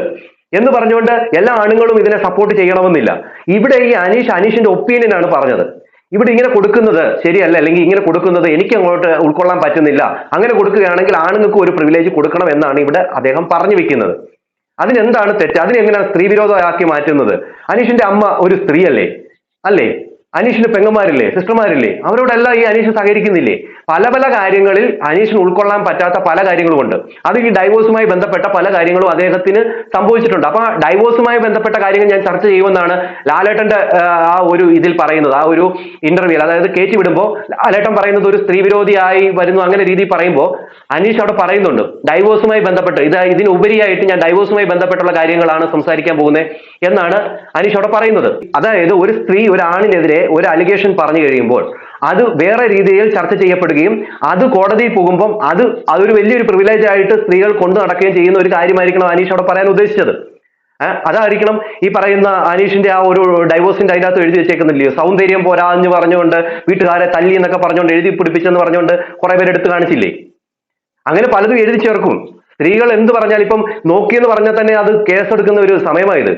[SPEAKER 5] എന്ന് പറഞ്ഞുകൊണ്ട് എല്ലാ ആണുങ്ങളും ഇതിനെ സപ്പോർട്ട് ചെയ്യണമെന്നില്ല. ഇവിടെ ഈ അനീഷ് അനീഷിന്റെ ഒപ്പീനിയനാണ് പറഞ്ഞത്. ഇവിടെ ഇങ്ങനെ കൊടുക്കുന്നത് ശരിയല്ല അല്ലെങ്കിൽ ഇങ്ങനെ കൊടുക്കുന്നത് എനിക്ക് അങ്ങോട്ട് ഉൾക്കൊള്ളാൻ പറ്റുന്നില്ല. അങ്ങനെ കൊടുക്കുകയാണെങ്കിൽ ആണുങ്ങൾക്ക് ഒരു പ്രിവിലേജ് കൊടുക്കണം എന്നാണ് ഇവിടെ അദ്ദേഹം പറഞ്ഞു വെക്കുന്നത്. അതിനെന്താണ് തെറ്റ്? അതിനെങ്ങനെയാണ് സ്ത്രീ വിരോധമാക്കി മാറ്റുന്നത്? അനീഷിന്റെ അമ്മ ഒരു സ്ത്രീയല്ലേ? അല്ലേ? അനീഷിന് പെങ്ങന്മാരില്ലേ സിസ്റ്റർമാരില്ലേ? അവരോടല്ല ഈ അനീഷ് സഹകരിക്കുന്നില്ലേ? പല പല കാര്യങ്ങളിൽ അനീഷിന് ഉൾക്കൊള്ളാൻ പറ്റാത്ത പല കാര്യങ്ങളും ഉണ്ട് അത് ഈ ഡൈവോഴ്സുമായി ബന്ധപ്പെട്ട പല കാര്യങ്ങളും അദ്ദേഹത്തിന് സംഭവിച്ചിട്ടുണ്ട്. അപ്പൊ ഡൈവോഴ്സുമായി ബന്ധപ്പെട്ട കാര്യങ്ങൾ ഞാൻ ചർച്ച ചെയ്യുമെന്നാണ് ലാലേട്ടന്റെ ആ, ഒരു ഇതിൽ പറയുന്നത് ആ ഒരു ഇന്റർവ്യൂവിൽ അതായത് കയറ്റി വിടുമ്പോൾ ലാലേട്ടൻ പറയുന്നത് ഒരു സ്ത്രീ വിരോധിയായി വരുന്നു അങ്ങനെ രീതിയിൽ പറയുമ്പോൾ അനീഷ് അവിടെ പറയുന്നുണ്ട് ഡൈവോഴ്സുമായി ബന്ധപ്പെട്ട്. ഇത് ഉപരിയായിട്ട് ഞാൻ ഡൈവോഴ്സുമായി ബന്ധപ്പെട്ടുള്ള കാര്യങ്ങളാണ് സംസാരിക്കാൻ പോകുന്നത് എന്നാണ് അനീഷ് അവിടെ പറയുന്നത്. അതായത് ഒരു സ്ത്രീ ഒരു ആണിനെതിരെ ഒരു അലിഗേഷൻ പറഞ്ഞു കഴിയുമ്പോൾ അത് വേറെ രീതിയിൽ ചർച്ച ചെയ്യപ്പെടുകയും അത് കോടതിയിൽ പോകുമ്പം അത് അതൊരു വലിയൊരു പ്രിവിലേജ് ആയിട്ട് സ്ത്രീകൾ കൊണ്ടു നടക്കുകയും ചെയ്യുന്ന ഒരു കാര്യമായിരിക്കണം അനീഷ് അവിടെ പറയാൻ ഉദ്ദേശിച്ചത്. അതായിരിക്കണം ഈ പറയുന്ന അനീഷിന്റെ ആ ഒരു ഡൈവോഴ്സിന്റെ അതിനകത്ത് എഴുതി വെച്ചേക്കുന്നില്ലയോ? സൗന്ദര്യം പോരാ എന്ന് പറഞ്ഞുകൊണ്ട് വീട്ടുകാരെ തല്ലി എന്നൊക്കെ പറഞ്ഞുകൊണ്ട് എഴുതി പിടിപ്പിച്ചെന്ന് പറഞ്ഞുകൊണ്ട് കുറെ പേര് എടുത്തു കാണിച്ചില്ലേ? അങ്ങനെ പലതും എഴുതി ചേർക്കും. സ്ത്രീകൾ എന്ത് പറഞ്ഞാൽ ഇപ്പം നോക്കിയെന്ന് പറഞ്ഞാൽ തന്നെ അത് കേസെടുക്കുന്ന ഒരു സമയമായത്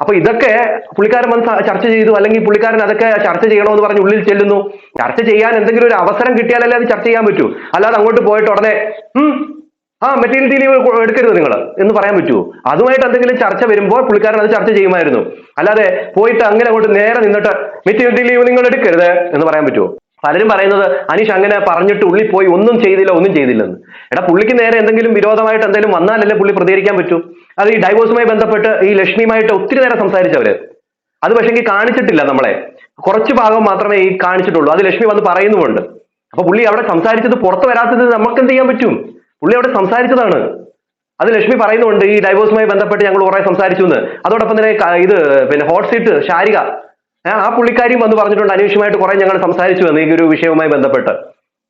[SPEAKER 5] അപ്പൊ ഇതൊക്കെ പുള്ളിക്കാരൻ വന്ന് ചർച്ച ചെയ്തു അല്ലെങ്കിൽ പുള്ളിക്കാരൻ അതൊക്കെ ചർച്ച ചെയ്യണമെന്ന് പറഞ്ഞ് ഉള്ളിൽ ചെല്ലുന്നു. ചർച്ച ചെയ്യാൻ എന്തെങ്കിലും ഒരു അവസരം കിട്ടിയാലല്ലേ അത് ചർച്ച ചെയ്യാൻ പറ്റൂ. അല്ലാതെ അങ്ങോട്ട് പോയിട്ട് ഉടനെ ആ മെറ്റീരിയൽ ലീവ് എടുക്കരുത് നിങ്ങൾ എന്ന് പറയാൻ പറ്റുമോ അതുമായിട്ട് എന്തെങ്കിലും ചർച്ച വരുമ്പോൾ പുള്ളിക്കാരൻ അത് ചർച്ച ചെയ്യുമായിരുന്നു. അല്ലാതെ പോയിട്ട് അങ്ങനെ അങ്ങോട്ട് നേരെ നിന്നിട്ട് മെറ്റീരിയൽ ലീവ് നിങ്ങൾ എടുക്കരുത് എന്ന് പറയാൻ പറ്റുമോ പലരും പറയുന്നത് അനീഷ് അങ്ങനെ പറഞ്ഞിട്ട് ഉള്ളിൽ പോയി ഒന്നും ചെയ്തില്ല ഒന്നും ചെയ്തില്ലെന്ന്. എടാ പുള്ളിക്ക് നേരെ എന്തെങ്കിലും വിരോധമായിട്ട് എന്തെങ്കിലും വന്നാലല്ലേ പുള്ളി പ്രതികരിക്കാൻ പറ്റൂ? അത് ഈ ഡൈവോഴ്സുമായി ബന്ധപ്പെട്ട് ഈ ലക്ഷ്മിയുമായിട്ട് ഒത്തിരി നേരം സംസാരിച്ചവര്. അത് പക്ഷെങ്കിൽ കാണിച്ചിട്ടില്ല നമ്മളെ. കുറച്ച് ഭാഗം മാത്രമേ ഈ കാണിച്ചിട്ടുള്ളൂ. അത് ലക്ഷ്മി വന്ന് പറയുന്നുമുണ്ട്. അപ്പൊ പുള്ളി അവിടെ സംസാരിച്ചത് പുറത്ത് വരാത്തത് നമുക്ക് എന്ത് ചെയ്യാൻ പറ്റും? പുള്ളി അവിടെ സംസാരിച്ചതാണ്. അത് ലക്ഷ്മി പറയുന്നുണ്ട് ഈ ഡൈവോഴ്സുമായി ബന്ധപ്പെട്ട് ഞങ്ങൾ കുറെ സംസാരിച്ചു എന്ന് അതോടൊപ്പം തന്നെ ഇത് പിന്നെ ഹോട്ട് സീറ്റ് ശാരിക. ആ പുള്ളിക്കാരിയും വന്ന് പറഞ്ഞിട്ടുണ്ട് അനീഷുമായിട്ട് കുറെ ഞങ്ങൾ സംസാരിച്ചു വന്നു ഈ ഒരു വിഷയവുമായി ബന്ധപ്പെട്ട്.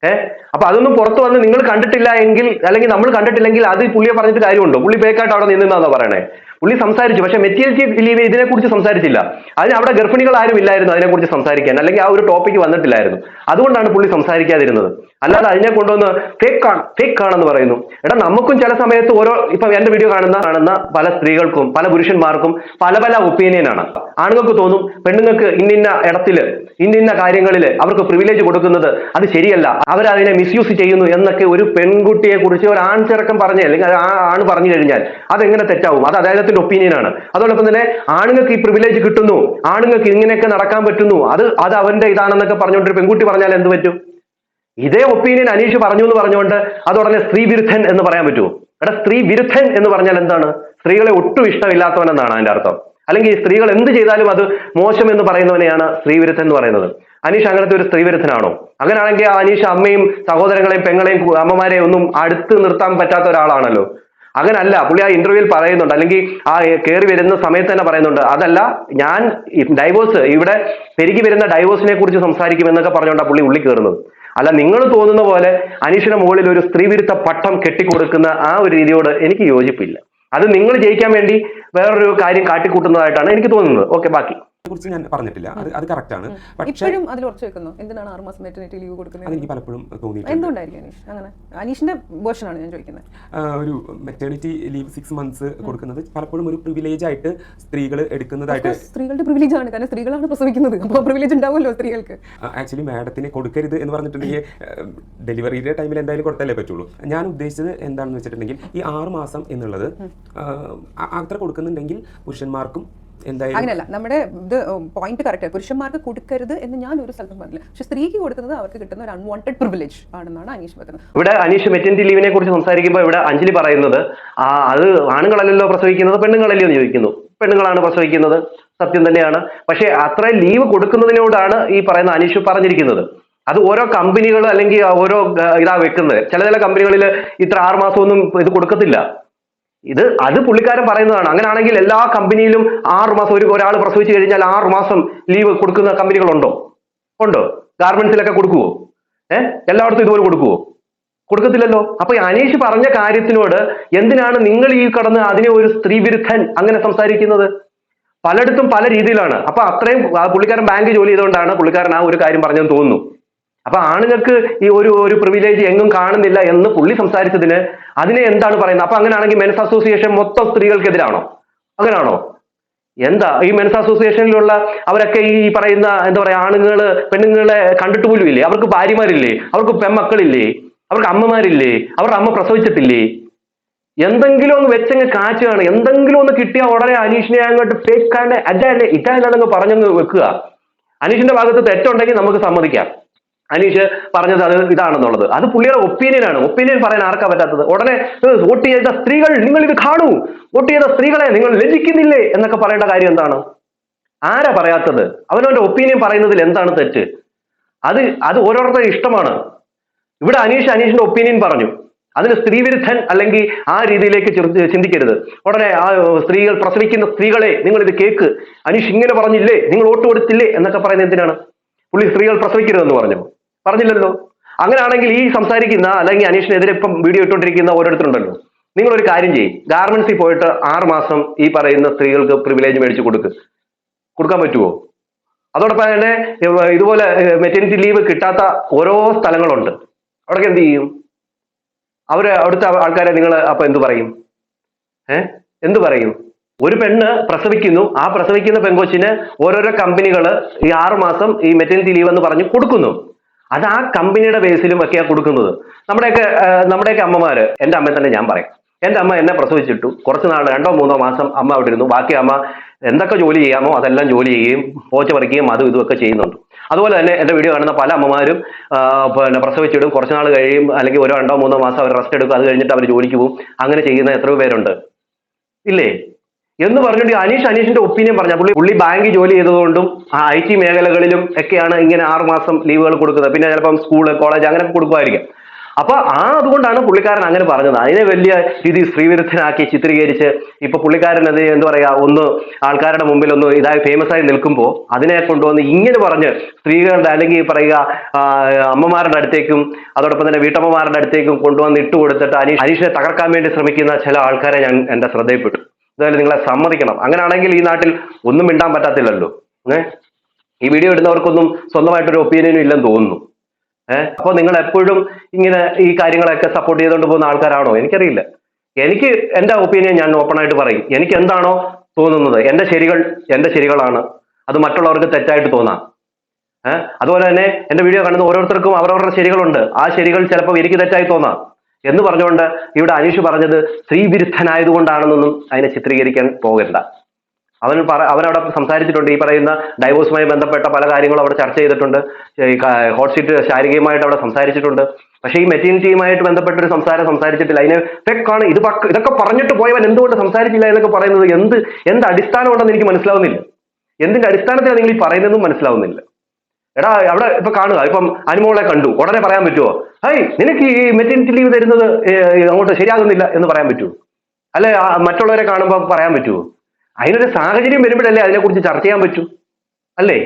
[SPEAKER 5] ഏഹ് അപ്പൊ അതൊന്നും പുറത്ത് വന്ന് നിങ്ങൾ കണ്ടിട്ടില്ല എങ്കിൽ അല്ലെങ്കിൽ നമ്മൾ കണ്ടിട്ടില്ലെങ്കിൽ അത് പുള്ളിയെ പറഞ്ഞിട്ട് കാര്യമുണ്ടോ? പുള്ളി ഫേക്കായിട്ട് അവിടെ നിന്നാന്നാ പറയണേ. പുള്ളി സംസാരിച്ചു. പക്ഷെ മെറ്റീരിയൽ ലീവ് ഇതിനെക്കുറിച്ച് സംസാരിച്ചില്ല. അതിന് അവിടെ ഗർഭിണികൾ ആരും ഇല്ലായിരുന്നു അതിനെക്കുറിച്ച് സംസാരിക്കാൻ. അല്ലെങ്കിൽ ആ ഒരു ടോപ്പിക്ക് വന്നിട്ടില്ലായിരുന്നു. അതുകൊണ്ടാണ് പുള്ളി സംസാരിക്കാതിരുന്നത്. അല്ലാതെ അതിനെ കൊണ്ടുവന്ന് ഫേക്ക് ആണ് ഫേക്ക് ആണെന്ന് പറയുന്നു. എടാ നമുക്കും ചില സമയത്ത് ഓരോ ഇപ്പൊ എന്റെ വീഡിയോ കാണുന്ന കാണുന്ന പല സ്ത്രീകൾക്കും പല പുരുഷന്മാർക്കും പല പല ഒപ്പീനിയൻ ആണ്. ആണുങ്ങൾക്ക് തോന്നും പെണ്ണുങ്ങൾക്ക് ഇന്നിന്ന ഇടത്തിൽ ഇന്നിന്ന കാര്യങ്ങളിൽ അവർക്ക് പ്രിവിലേജ് കൊടുക്കുന്നത് അത് ശരിയല്ല. അവരതിനെ മിസ്യൂസ് ചെയ്യുന്നു എന്നൊക്കെ ഒരു പെൺകുട്ടിയെ കുറിച്ച് ഒരു ആൺ ചെറുക്കം പറഞ്ഞ അല്ലെങ്കിൽ ആ ആണ് പറഞ്ഞു കഴിഞ്ഞാൽ അതെങ്ങനെ തെറ്റാവും? അത് അദ്ദേഹത്തിന്റെ ഒപ്പീനിയൻ ആണ്. അതോടൊപ്പം തന്നെ ആണുങ്ങൾക്ക് ഈ പ്രിവിലേജ് കിട്ടുന്നു. ആണുങ്ങൾക്ക് ഇങ്ങനെയൊക്കെ നടക്കാൻ പറ്റുന്നു. അത് അത് അവന്റെ ഇതാണെന്നൊക്കെ പറഞ്ഞുകൊണ്ട് പെൺകുട്ടി പറഞ്ഞാൽ എന്ത് പറ്റും? ഇതേ ഒപ്പീനിയൻ അനീഷ് പറഞ്ഞു എന്ന് പറഞ്ഞുകൊണ്ട് അത് ഉടനെ സ്ത്രീ വിരുദ്ധൻ എന്ന് പറയാൻ പറ്റുമോ? എടാ സ്ത്രീ വിരുദ്ധൻ എന്ന് പറഞ്ഞാൽ എന്താണ്? സ്ത്രീകളെ ഒട്ടും ഇഷ്ടമില്ലാത്തവൻ എന്നാണ് അതിന്റെ അർത്ഥം. അല്ലെങ്കിൽ സ്ത്രീകൾ എന്ത് ചെയ്താലും അത് മോശം എന്ന് പറയുന്നവനെയാണ് സ്ത്രീ വിരുദ്ധൻ എന്ന് പറയുന്നത്. അനീഷ് അങ്ങനത്തെ ഒരു സ്ത്രീ വിരുദ്ധനാണോ? അങ്ങനെയാണെങ്കിൽ അനീഷ് അമ്മയും സഹോദരങ്ങളെയും പെങ്ങളെയും അമ്മമാരെയും ഒന്നും അടുത്ത് നിർത്താൻ പറ്റാത്ത ഒരാളാണല്ലോ. അങ്ങനല്ല പുള്ളി ആ ഇന്റർവ്യൂവിൽ പറയുന്നുണ്ട്. അല്ലെങ്കിൽ ആ കയറി വരുന്ന സമയത്ത് തന്നെ പറയുന്നുണ്ട്. അതല്ല ഞാൻ ഡൈവോഴ്സ് ഇവിടെ പെരുകി വരുന്ന ഡൈവോഴ്സിനെ കുറിച്ച് സംസാരിക്കും എന്നൊക്കെ പറഞ്ഞുകൊണ്ടാണ് പുള്ളി ഉള്ളി കയറുന്നത് അല്ല നിങ്ങൾ തോന്നുന്ന പോലെ അനീഷിന് മുകളിൽ ഒരു സ്ത്രീവിരുദ്ധ പട്ടം കെട്ടിക്കൊടുക്കുന്ന ആ ഒരു രീതിയോട് എനിക്ക് യോജിപ്പില്ല. അത് നിങ്ങൾ ജയിക്കാൻ വേണ്ടി വേറൊരു കാര്യം കാട്ടിക്കൂട്ടുന്നതായിട്ടാണ് എനിക്ക് തോന്നുന്നത്. ഓക്കെ ബാക്കി.
[SPEAKER 7] കുറിച്ച് ഞാൻ പറഞ്ഞിട്ടില്ല. അത് അത് കറക്റ്റ് ആണ്.
[SPEAKER 1] ഇപ്പോഴും അതിൽ ഉറച്ചു വെക്കുന്നു. എന്തിനാണ് ആറ് മാസം മെറ്റർനിറ്റി ലീവ് കൊടുക്കുന്നത്?
[SPEAKER 7] എനിക്ക് പലപ്പോഴും തോന്നിയിട്ടുണ്ട്.
[SPEAKER 1] എന്തുകൊണ്ടായിരിക്കും അനീഷ്? അങ്ങനെ. അനീഷിന്റെ വേർഷനാണ് ഞാൻ ചോദിക്കുന്നത്.
[SPEAKER 7] ഒരു മെറ്റേണിറ്റി ലീവ് സിക്സ് മന്ത്സ് കൊടുക്കുന്നത് പലപ്പോഴും ഒരു പ്രിവിലേജ് ആയിട്ട് സ്ത്രീകൾ എടുക്കുന്നതായിട്ട്
[SPEAKER 1] സ്ത്രീകളുടെ പ്രിവിലേജ് ആണ്. കാരണം സ്ത്രീകളാണ് പ്രസവിക്കുന്നത്. അപ്പോൾ പ്രിവിലേജ് ഉണ്ടാവുമല്ലോ സ്ത്രീകൾക്ക്.
[SPEAKER 7] ആക്ച്വലി മാഡത്തിന് കൊടുക്കരുത് എന്ന് പറഞ്ഞിട്ടുണ്ടെങ്കിൽ ഡെലിവറിയുടെ ടൈമിൽ എന്തായാലും കൊടുത്തല്ലേ പറ്റുള്ളൂ. ഞാൻ ഉദ്ദേശിച്ചത് എന്താണെന്ന് വെച്ചിട്ടുണ്ടെങ്കിൽ ഈ ആറ് മാസം എന്നുള്ളത് അത്ര കൊടുക്കുന്നുണ്ടെങ്കിൽ പുരുഷന്മാർക്കും
[SPEAKER 1] അങ്ങനെയല്ല നമ്മുടെ ഇത് പോയിന്റ് കറക്റ്റ് പുരുഷന്മാർക്ക് കൊടുക്കരുത് എന്ന് ഞാൻ ഒരു സ്ഥലത്തും പറഞ്ഞില്ല. പക്ഷെ സ്ത്രീക്ക് കൊടുക്കുന്നത് അവർക്ക് കിട്ടുന്ന ഒരു അൺവാണ്ടഡ് പ്രിവിലേജ് ആണെന്നാണ് അനീഷ് പറയുന്നത്.
[SPEAKER 5] ഇവിടെ അനീഷ് മെറ്റന്റി ലീവിനെ കുറിച്ച് സംസാരിക്കുമ്പോൾ ഇവിടെ അഞ്ജലി പറയുന്നത് ആ അത് ആണുങ്ങളല്ലല്ലോ പ്രസവിക്കുന്നത് പെണ്ണുങ്ങളല്ലയോ എന്ന് ചോദിക്കുന്നു. പെണ്ണുങ്ങളാണ് പ്രസവിക്കുന്നത് സത്യം തന്നെയാണ്. പക്ഷേ അത്ര ലീവ് കൊടുക്കുന്നതിനോടാണ് ഈ പറയുന്ന അനീഷ് പറഞ്ഞിരിക്കുന്നത്. അത് ഓരോ കമ്പനികൾ അല്ലെങ്കിൽ ഓരോ ഇതാ വെക്കുന്നത്. ചില ചില കമ്പനികളിൽ ഇത്ര ആറ് മാസമൊന്നും ഇത് കൊടുക്കത്തില്ല. ഇത് അത് പുള്ളിക്കാരൻ പറയുന്നതാണ്. അങ്ങനെയാണെങ്കിൽ എല്ലാ കമ്പനിയിലും ആറ് മാസം ഒരു ഒരാൾ പ്രസവിച്ചു കഴിഞ്ഞാൽ ആറ് മാസം ലീവ് കൊടുക്കുന്ന കമ്പനികളുണ്ടോ? ഉണ്ടോ. ഗാർമെന്റ്സിലൊക്കെ കൊടുക്കുവോ? ഏഹ് എല്ലായിടത്തും ഇതുപോലെ കൊടുക്കുവോ? കൊടുക്കത്തില്ലല്ലോ. അപ്പൊ അനീഷ് പറഞ്ഞ കാര്യത്തിനോട് എന്തിനാണ് നിങ്ങൾ ഈ കടന്ന് അതിനെ ഒരു സ്ത്രീ വിരുദ്ധൻ അങ്ങനെ സംസാരിക്കുന്നത്? പലയിടത്തും പല രീതിയിലാണ്. അപ്പൊ അത്രയും പുള്ളിക്കാരൻ ബാങ്ക് ജോലി ചെയ്തുകൊണ്ടാണ് പുള്ളിക്കാരൻ ആ ഒരു കാര്യം പറഞ്ഞെന്ന് തോന്നുന്നു. അപ്പൊ ആണുങ്ങൾക്ക് ഈ ഒരു ഒരു പ്രിവിലേജ് എങ്ങും കാണുന്നില്ല എന്ന് പുള്ളി സംസാരിച്ചതിന് അതിനെ എന്താണ് പറയുന്നത്? അപ്പൊ അങ്ങനെയാണെങ്കിൽ മെൻസ് അസോസിയേഷൻ മൊത്തം സ്ത്രീകൾക്കെതിരാണോ? അങ്ങനെയാണോ? എന്താ? ഈ മെൻസ് അസോസിയേഷനിലുള്ള അവരൊക്കെ ഈ പറയുന്ന എന്താ പറയാ ആണുങ്ങൾ പെണ്ണുങ്ങളെ കണ്ടിട്ട് പോലും ഇല്ലേ? അവർക്ക് ഭാര്യമാരില്ലേ? അവർക്ക് പെൺമക്കളില്ലേ? അവർക്ക് അമ്മമാരില്ലേ? അവരുടെ അമ്മ പ്രസവിച്ചിട്ടില്ലേ? എന്തെങ്കിലും ഒന്ന് വെച്ചങ്ങ് കാച്ചുകയാണ് എന്തെങ്കിലും ഒന്ന് കിട്ടിയാൽ ഉടനെ അനീഷിനെ അങ്ങോട്ട് ഫേക്കാണ്ട് അതല്ലേ ഇതല്ലെന്നങ്ങ് പറഞ്ഞങ്ങ് വെക്കുക. അനീഷിന്റെ ഭാഗത്ത് തെറ്റുണ്ടെങ്കിൽ നമുക്ക് സമ്മതിക്കാം. അനീഷ് പറഞ്ഞത് അത് ഇതാണെന്നുള്ളത്. അത് പുള്ളിയുടെ ഒപ്പീനിയൻ ആണ്. ഒപ്പീനിയൻ പറയാൻ ആർക്കാ പറ്റാത്തത്? ഉടനെ വോട്ട് ചെയ്ത സ്ത്രീകൾ നിങ്ങൾ ഇത് കാണൂ. വോട്ട് ചെയ്ത സ്ത്രീകളെ നിങ്ങൾ ലജിക്കുന്നില്ലേ എന്നൊക്കെ പറയേണ്ട കാര്യം എന്താണ്? ആരാ പറയാത്തത്? അവനവന്റെ ഒപ്പീനിയൻ പറയുന്നതിൽ എന്താണ് തെറ്റ്? അത് അത് ഓരോരുത്തരുടെ ഇഷ്ടമാണ്. ഇവിടെ അനീഷ് അനീഷിന്റെ ഒപ്പീനിയൻ പറഞ്ഞു. അതിന് സ്ത്രീവിരുദ്ധൻ അല്ലെങ്കിൽ ആ രീതിയിലേക്ക് ചിന്തിക്കരുത്. ഉടനെ ആ സ്ത്രീകൾ പ്രസവിക്കുന്ന സ്ത്രീകളെ നിങ്ങൾ ഇത് കേക്ക്. അനീഷ് ഇങ്ങനെ പറഞ്ഞില്ലേ? നിങ്ങൾ വോട്ട് കൊടുത്തില്ലേ? എന്നൊക്കെ പറയുന്നത് എന്തിനാണ്? പുള്ളി സ്ത്രീകൾ പ്രസവിക്കരുതെന്ന് പറഞ്ഞു. പറഞ്ഞില്ലല്ലോ. അങ്ങനെയാണെങ്കിൽ ഈ സംസാരിക്കുന്ന അല്ലെങ്കിൽ അനീഷിനെതിരെ ഇപ്പം വീഡിയോ ഇട്ടുകൊണ്ടിരിക്കുന്ന ഓരോരുത്തരുണ്ടല്ലോ. നിങ്ങൾ ഒരു കാര്യം ചെയ്യും. ഗാർമെന്റ്സിൽ പോയിട്ട് ആറ് മാസം ഈ പറയുന്ന സ്ത്രീകൾക്ക് പ്രിവിലേജ് മേടിച്ച് കൊടുക്ക്. കൊടുക്കാൻ പറ്റുമോ അതോടൊപ്പം തന്നെ ഇതുപോലെ മെറ്റേണിറ്റി ലീവ് കിട്ടാത്ത ഓരോ സ്ഥലങ്ങളുണ്ട്. അവിടെ എന്ത് ചെയ്യും? അവർ അവിടുത്തെ ആൾക്കാരെ നിങ്ങൾ അപ്പൊ എന്തു പറയും? ഏ എന്തു പറയും? ഒരു പെണ്ണ് പ്രസവിക്കുന്നു. ആ പ്രസവിക്കുന്ന പെങ്കൊച്ചിന് ഓരോരോ കമ്പനികൾ ഈ ആറുമാസം ഈ മെറ്റേണിറ്റി ലീവ് എന്ന് പറഞ്ഞ് കൊടുക്കുന്നു. അത് ആ കമ്പനിയുടെ ബേസിലും ഒക്കെയാണ് കൊടുക്കുന്നത്. നമ്മുടെയൊക്കെ നമ്മുടെയൊക്കെ അമ്മമാര് എന്റെ അമ്മയെ തന്നെ ഞാൻ പറയാം. എന്റെ അമ്മ എന്നെ പ്രസവിച്ചിട്ടു. കുറച്ച് നാൾ രണ്ടോ മൂന്നോ മാസം അമ്മ അവിടെ ഇരുന്നു. ബാക്കി അമ്മ എന്തൊക്കെ ജോലി ചെയ്യാമോ അതെല്ലാം ജോലി ചെയ്യുകയും പോച്ച പറിക്കുകയും അതും ഇതും ഒക്കെ ചെയ്യുന്നുണ്ട്. അതുപോലെ തന്നെ എന്റെ വീഡിയോ കാണുന്ന പല അമ്മമാരും പിന്നെ പ്രസവിച്ചിടും. കുറച്ച് നാൾ കഴിയും അല്ലെങ്കിൽ ഒരു രണ്ടോ മൂന്നോ മാസം അവർ റെസ്റ്റ് എടുക്കും. അത് കഴിഞ്ഞിട്ട് അവർ ജോലിക്ക് പോകും. അങ്ങനെ ചെയ്യുന്ന എത്രയോ പേരുണ്ട്. ഇല്ലേ? എന്ന് പറഞ്ഞിട്ട് അനീഷ് അനീഷിന്റെ ഒപ്പീനിയൻ പറഞ്ഞ. പുള്ളി പുള്ളി ബാങ്കിൽ ജോലി ചെയ്തതുകൊണ്ടും ഐ ടി മേഖലകളിലും ഒക്കെയാണ് ഇങ്ങനെ ആറുമാസം ലീവുകൾ കൊടുക്കുന്നത്. പിന്നെ ചിലപ്പം സ്കൂൾ കോളേജ് അങ്ങനെ കൊടുക്കുമായിരിക്കും. അപ്പൊ ആ അതുകൊണ്ടാണ് പുള്ളിക്കാരൻ അങ്ങനെ പറഞ്ഞത്. അതിനെ വലിയ രീതിയിൽ സ്ത്രീവിരുദ്ധനാക്കി ചിത്രീകരിച്ച് ഇപ്പൊ പുള്ളിക്കാരൻ അത് എന്താ പറയാ ഒന്ന് ആൾക്കാരുടെ മുമ്പിൽ ഒന്ന് ഇതായി ഫേമസ് ആയി നിൽക്കുമ്പോൾ അതിനെ കൊണ്ടുവന്ന് ഇങ്ങനെ പറഞ്ഞ് സ്ത്രീകളുടെ അല്ലെങ്കിൽ പറയുക അമ്മമാരുടെ അടുത്തേക്കും അതോടൊപ്പം തന്നെ വീട്ടമ്മമാരുടെ അടുത്തേക്കും കൊണ്ടുവന്ന് ഇട്ടുകൊടുത്തിട്ട് അനീഷ് അനീഷിനെ തകർക്കാൻ വേണ്ടി ശ്രമിക്കുന്ന ചില ആൾക്കാരെ ഞാൻ എന്റെ ശ്രദ്ധയിൽപ്പെട്ടു. എന്തായാലും നിങ്ങളെ സമ്മതിക്കണം. അങ്ങനെയാണെങ്കിൽ ഈ നാട്ടിൽ ഒന്നും മിണ്ടാൻ പറ്റത്തില്ലല്ലോ. ഏ? ഈ വീഡിയോ ഇടുന്നവർക്കൊന്നും സ്വന്തമായിട്ടൊരു ഒപ്പീനിയനും ഇല്ലെന്ന് തോന്നുന്നു. ഏഹ് അപ്പോൾ നിങ്ങൾ എപ്പോഴും ഇങ്ങനെ ഈ കാര്യങ്ങളൊക്കെ സപ്പോർട്ട് ചെയ്തുകൊണ്ട് പോകുന്ന ആൾക്കാരാണോ? എനിക്കറിയില്ല. എനിക്ക് എന്റെ ഒപ്പീനിയൻ ഞാൻ ഓപ്പൺ ആയിട്ട് പറയും. എനിക്ക് എന്താണോ തോന്നുന്നത്. എന്റെ ശരികൾ എന്റെ ശരികളാണ്. അത് മറ്റുള്ളവർക്ക് തെറ്റായിട്ട് തോന്നാം. ഏഹ് അതുപോലെ തന്നെ എന്റെ വീഡിയോ കാണുന്ന ഓരോരുത്തർക്കും അവരവരുടെ ശരികളുണ്ട്. ആ ശരികൾ ചിലപ്പോൾ എനിക്ക് തെറ്റായി തോന്നാം. എന്ന് പറഞ്ഞുകൊണ്ട് ഇവിടെ അനീഷ് പറഞ്ഞത് സ്ത്രീ വിരുദ്ധനായതുകൊണ്ടാണെന്നൊന്നും അതിനെ ചിത്രീകരിക്കാൻ പോകരുത്. അവൻ പറ അവനവിടെ സംസാരിച്ചിട്ടുണ്ട് ഈ പറയുന്ന ഡൈവോഴ്സുമായി ബന്ധപ്പെട്ട പല കാര്യങ്ങളും അവിടെ ചർച്ച ചെയ്തിട്ടുണ്ട്. ഹോട്ട് സീറ്റ് ശാരീരികമായിട്ട് അവിടെ സംസാരിച്ചിട്ടുണ്ട്. പക്ഷേ ഈ മെറ്റീനിറ്റിയുമായിട്ട് ബന്ധപ്പെട്ട ഒരു സംസാരം സംസാരിച്ചിട്ടില്ല. അതിന് ഫെക്കാണ് ഇത് ഇതൊക്കെ പറഞ്ഞിട്ട് പോയവൻ എന്തുകൊണ്ട് സംസാരിച്ചില്ല എന്നൊക്കെ പറയുന്നത് എന്ത് എന്ത് അടിസ്ഥാനം ഉണ്ടെന്ന് എനിക്ക് മനസ്സിലാവുന്നില്ല. എന്തിന്റെ അടിസ്ഥാനത്തിലാണ് നിങ്ങൾ ഈ പറയുന്നതെന്നും മനസ്സിലാവുന്നില്ല. എടാ അവിടെ ഇപ്പൊ കാണുക. ഇപ്പം അനുമോളെ കണ്ടു. ഉടനെ പറയാൻ പറ്റുമോ ഹൈ നിനക്ക് ഈ മെറ്റേണിറ്റി ലീവ് തരുന്നത് അങ്ങോട്ട് ശരിയാകുന്നില്ല എന്ന് പറയാൻ പറ്റുമോ അല്ലെ മറ്റുള്ളവരെ കാണുമ്പോൾ പറയാൻ പറ്റുമോ അതിനൊരു സാഹചര്യം വരുമ്പോഴല്ലേ അതിനെക്കുറിച്ച് ചർച്ച ചെയ്യാൻ പറ്റൂ? അല്ലേ?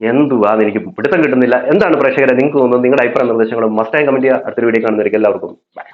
[SPEAKER 5] എന്തുവാന്ന് എനിക്ക് പിടുത്തം കിട്ടുന്നില്ല. എന്താണ് പ്രേക്ഷകരെ നിങ്ങൾക്ക് തോന്നുന്നത്? നിങ്ങളുടെ അഭിപ്രായ നിർദ്ദേശങ്ങളും മസ്റ്റ് ആൻഡ് കമന്റ് ചെയ്യുക. അടുത്തൊരു വീഡിയോ കാണുന്നവർക്ക് എല്ലാവർക്കും ബൈ